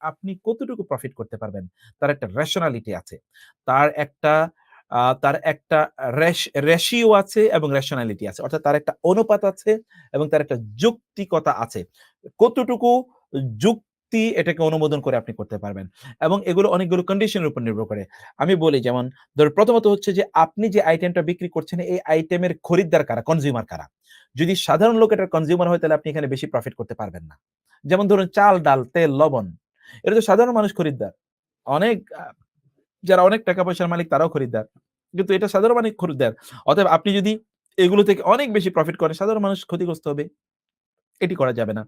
আপনি কতটুকু প্রফিট করতে পারবেন? তার একটা রেশনালিটি আছে। তার একটা তার একটা রেশিও আছে এবং রেশনালিটি আছে। অর্থাৎ তার একটা অনুপাত আছে এবং তার একটা যুক্তিকতা আছে। কতটুকু যুক্তি এটাকে অনুমোদন করে আপনি করতে পারবেন? এবং এগুলো অনেকগুলো কন্ডিশনের উপর নির্ভর করে। আমি বলি যেমন, ধর প্রথমত হচ্ছে যে আপনি যে আইটেমটা বিক্রি করছেন, এই আইটেমের খরিদ্দার কারা? কনজিউমার কারা? যদি সাধারণ লোক এটার কনজিউমার হয়, তাহলে আপনি এখানে বেশি প্রফিট করতে পারবেন না। যেমন ধরুন চাল, ডাল, তেল, লবণ। এটা তো সাধারণ মানুষ খরিদ্দার। অনেক যারা অনেক টাকা পয়সার মালিক তারাও খরিদ্দার। কিন্তু এটা সাধারণ মানুষ খরিদ্দার। অতএব আপনি যদি এগুলো থেকে অনেক বেশি প্রফিট করেন, সাধারণ মানুষ ক্ষতিগ্রস্ত হবে। এটি করা যাবে না।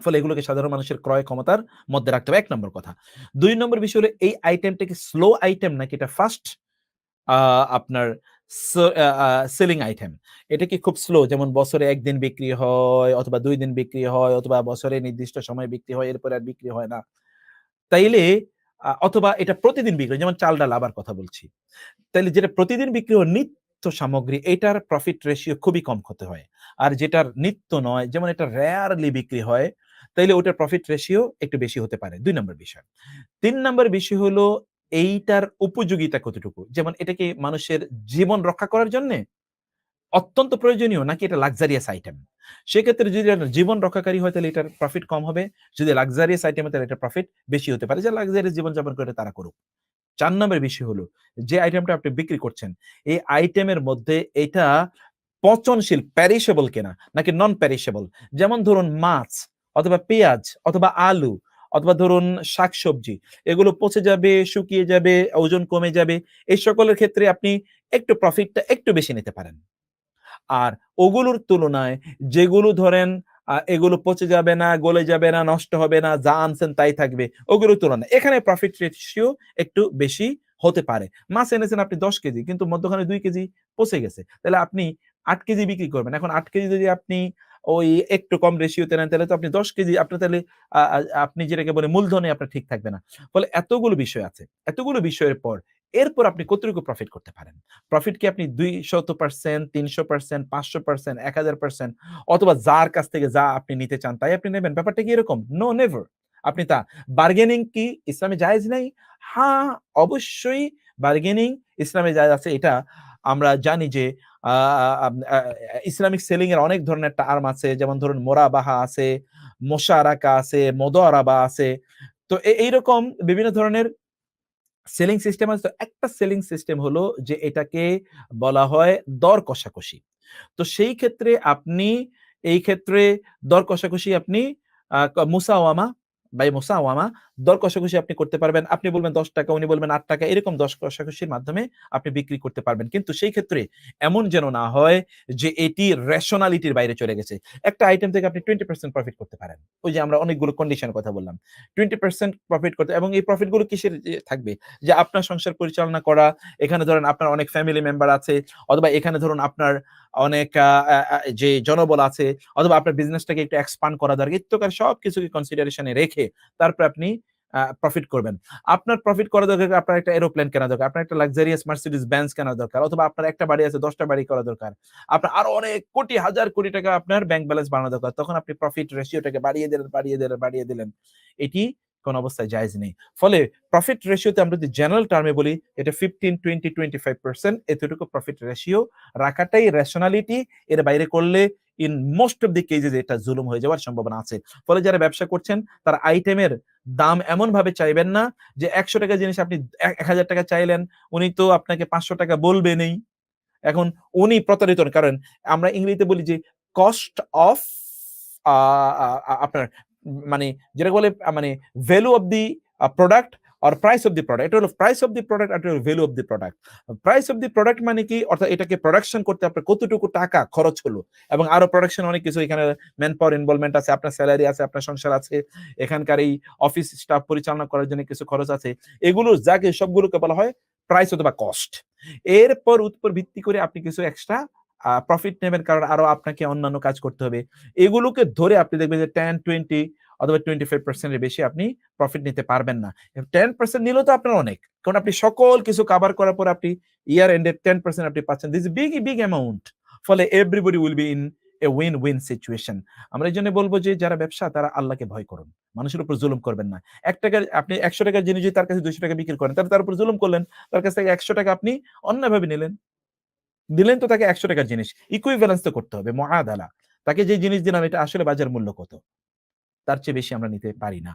ফলে এগুলোকে সাধারণ মানুষের ক্রয় ক্ষমতার মধ্যে রাখতে হবে। এক নম্বর কথা। দুই নম্বর বিষয় হলো, এই আইটেমটা কি স্লো আইটেম নাকি এটা ফাস্ট আপনার সেলিং আইটেম এটা কি খুব স্লো যেমন বছরে একদিন বিক্রি হয় অথবা দুই দিন বিক্রি হয় অথবা বছরে নির্দিষ্ট সময় বিক্রি হয়, এরপরে আর বিক্রি হয় না। তাইলে অথবা এটা প্রতিদিন বিক্রি যেমন চাল, ডাল আবার কথা বলছি। তাইলে যেটা প্রতিদিন বিক্রি হয় নিত্য সামগ্রী, এটার প্রফিট রেশিও খুবই কম হতে হয়। আর যেটার নিত্য নয়, যেমন এটা রেয়ারলি বিক্রি হয়, তাইলে ওটার প্রফিট রেশিও একটু বেশি হতে পারে। দুই নম্বর বিষয়। তিন নম্বর বিষয় হলো এইটার উপযোগিতা কতটুকু? যেমন এটাকে মানুষের জীবন রক্ষা করার জন্য অত্যন্ত প্রয়োজনীয়, নাকি এটা লাক্সারিয়াস আইটেম সেক্ষেত্রে যদি জীবন রক্ষাকারী হয়, তাহলে এটার প্রফিট কম হবে। যদি লাক্সারিয়াস আইটেম তাহলে এটার প্রফিট বেশি হতে পারে। যে লাক্সারিয়াস জীবনযাপন করে তারা করুক। চার নম্বর বিষয় হলো, যে আইটেমটা আপনি বিক্রি করছেন, এই আইটেমের মধ্যে এটা পচনশীল প্যারিশেবল কেনা, নাকি নন প্যারিশেবল যেমন ধরুন মাছ, অথবা পেঁয়াজ, অথবা আলু অথবা ধরুন শাকসবজি, এগুলো পচে যাবে, শুকিয়ে যাবে, ওজন কমে যাবে, এই সকলের ক্ষেত্রে আপনি একটু প্রফিটটা একটু বেশি নিতে পারেন। আর ওগুলোর তুলনায় যেগুলো ধরেন এগুলো পচে যাবে না, গলে যাবে না, নষ্ট হবে না, যা আনছেন তাই থাকবে, ওগুলোর তুলনায়। এখানে প্রফিট রেশিও একটু বেশি হতে পারে। মাছ এনেছেন আপনি দশ কেজি, কিন্তু মধ্যখানে দুই কেজি পচে গেছে। তাহলে আপনি আট কেজি বিক্রি করবেন। এখন আট কেজি যদি আপনি ওই একটু কম রেশিওতে নেন, তাহলে তো আপনি দশ কেজি, আপনার তাহলে আপনি যেটাকে বলে মূলধনে আপনার ঠিক থাকবে না। ফলে এতগুলো বিষয় আছে, এতগুলো বিষয়ের পর, এরপর আপনি কতটুকু প্রফিট করতে পারেন? প্রফিট কি আপনি দুই শত পার্সেন্ট তিনশো পার্সেন্ট পাঁচশো পার্সেন্ট এক হাজার পার্সেন্ট অথবা যার কাছ থেকে যা আপনি নিতে চান তাই আপনি নেবেন? ব্যাপারটা কি এরকম? নো নেভার আপনি তা বার্গেনিং কি? ইসলামে জায়েজ নাই? হ্যাঁ অবশ্যই বার্গেনিং ইসলামে জায়েজ আছে। এটা আমরা জানি যে ইসলামিক সেলিং এর অনেক ধরনের টার্ম আছে। যেমন ধরুন মোরাবাহা আছে, মোশারাকা আছে মোদরাবা আছে। তো এইরকম বিভিন্ন ধরনের সেলিং সিস্টেম আছে। তো একটা সেলিং সিস্টেম হলো যে এটাকে বলা হয় দর কষাকষি। তো সেই ক্ষেত্রে আপনি, এই ক্ষেত্রে দর কষাকষি আপনি মুসাওয়ামা বাই মুসাওয়ামা দর কষাকষি আপনি করতে পারবেন। আপনি বলবেন দশ টাকা, উনি বলবেন আট টাকা, এরকম দশ কষাকষির মাধ্যমে আপনি বিক্রি করতে পারবেন। কিন্তু সেই ক্ষেত্রে এমন যেন না হয় যে এটি রেশনালিটির বাইরে চলে গেছে। একটা আইটেম থেকে আপনি টোয়েন্টি পার্সেন্ট প্রফিট করতে পারেন। ওই যে আমরা অনেকগুলো কন্ডিশনের কথা বললাম। টোয়েন্টি পার্সেন্ট প্রফিট করতে, এবং এই প্রফিটগুলো কিসের থাকবে? যে আপনার সংসার পরিচালনা করা, এখানে ধরেন আপনার অনেক ফ্যামিলি মেম্বার আছে, অথবা এখানে ধরুন আপনার অনেক যে জনবল আছে, অথবা আপনার বিজনেসটাকে একটু এক্সপান্ড করা দরকার ইত্যকার সব কিছুকে কনসিডারেশনে রেখে তারপর আপনি প্রফিট করবেন। আপনার প্রফিট করা দরকার, আপনার একটা এরোপ্লেন কেনা দরকার, আপনার একটা লাক্সারিয়াস মার্সিডিজ ব্যান্স কেনা দরকার, অথবা আপনার একটা বাড়ি আছে, দশটা বাড়ি করা দরকার। আপনার আরও অনেক কোটি, হাজার কোটি টাকা আপনার ব্যাংক ব্যালেন্স বানানো দরকার, তখন আপনি প্রফিট রেশিওটাকে বাড়িয়ে দিলেন বাড়িয়ে দিলেন বাড়িয়ে দিলেন। এটি কোন অবস্থায় জায়েজ নেই। ফলে প্রফিট রেশিওতে আমরা যদি জেনারেল টার্মে বলি, এটা fifteen twenty twenty five percent এতটুকু প্রফিট রেশিও রাখাটাই রেশনালিটি এর বাইরে করলে in most of the cases এটা জুলুম হয়ে যাওয়ার সম্ভাবনা আছে। ফলে যারা ব্যবসা করছেন, তার আইটেমের দাম এমন ভাবে চাইবেন না যে একশো টাকা জিনিস আপনি এক হাজার টাকা চাইলেন, উনি তো আপনাকে পাঁচশো টাকা বলবেনই এখন উনি প্রতারিত কারণ আমরা ইংরেজিতে বলি যে কস্ট অফ আপনার মানে যেটা বলে মানে ভ্যালু অফ দি প্রোডাক্ট আর প্রাইস অফ দি প্রোডাক্ট এটা হলো price of the product R value of the product price of the product মানে কি? অর্থাৎ এটাকে প্রোডাকশন করতে আপনার কতটুকু টাকা খরচ হলো? এবং আরও প্রোডাকশন অনেক কিছু এখানে ম্যান পাওয়ার ইনভলভমেন্ট আছে, আপনার স্যালারি আছে, আপনার সংসার আছে, এখানকার এই অফিস স্টাফ পরিচালনা করার জন্য কিছু খরচ আছে। এগুলো যাকে সবগুলোকে বলা হয় প্রাইস অথবা কস্ট এরপর উপর ভিত্তি করে আপনি কিছু এক্সট্রা প্রফিট নেবেন, কারণ আরও আপনাকে অন্যান্য কাজ করতে হবে। এগুলোকে ধরে আপনি দেখবেন যে টেন টোয়েন্টি অথবা টোয়েন্টি ফাইভ পার্সেন্টের বেশি আপনি প্রফিট নিতে পারবেন না টেন পার্সেন্ট নিলেও তো আপনার অনেক কারণ আপনি সকল কিছু কাভার করার পর আপনি ইয়ার এন্ডে টেন পার্সেন্ট আপনি পাচ্ছেন দিস বিগ বিগ অ্যামাউন্ট ফলে everybody will be in a win, win situation. আমরা এইজন্য বলব যে যারা ব্যবসা তারা আল্লাহকে ভয় করুন। মানুষের উপর জুলুম করবেন না। ৳১ আপনি ৳১০০ র জিনিস তার কাছে ৳২০০ বিক্রি করেন, তাহলে তার উপর জুলুম করলেন। তার কাছ থেকে ৳১০০ আপনি অন্যায়ভাবে নিলেন। দিলেন তো তাকে একশো টাকার জিনিস। ইকুইভ্যালেন্স তো করতে হবে, মুআদালা। তাকে যে জিনিস দিলাম এটা আসলে বাজার মূল্য কত? তার চেয়ে বেশি আমরা নিতে পারি না।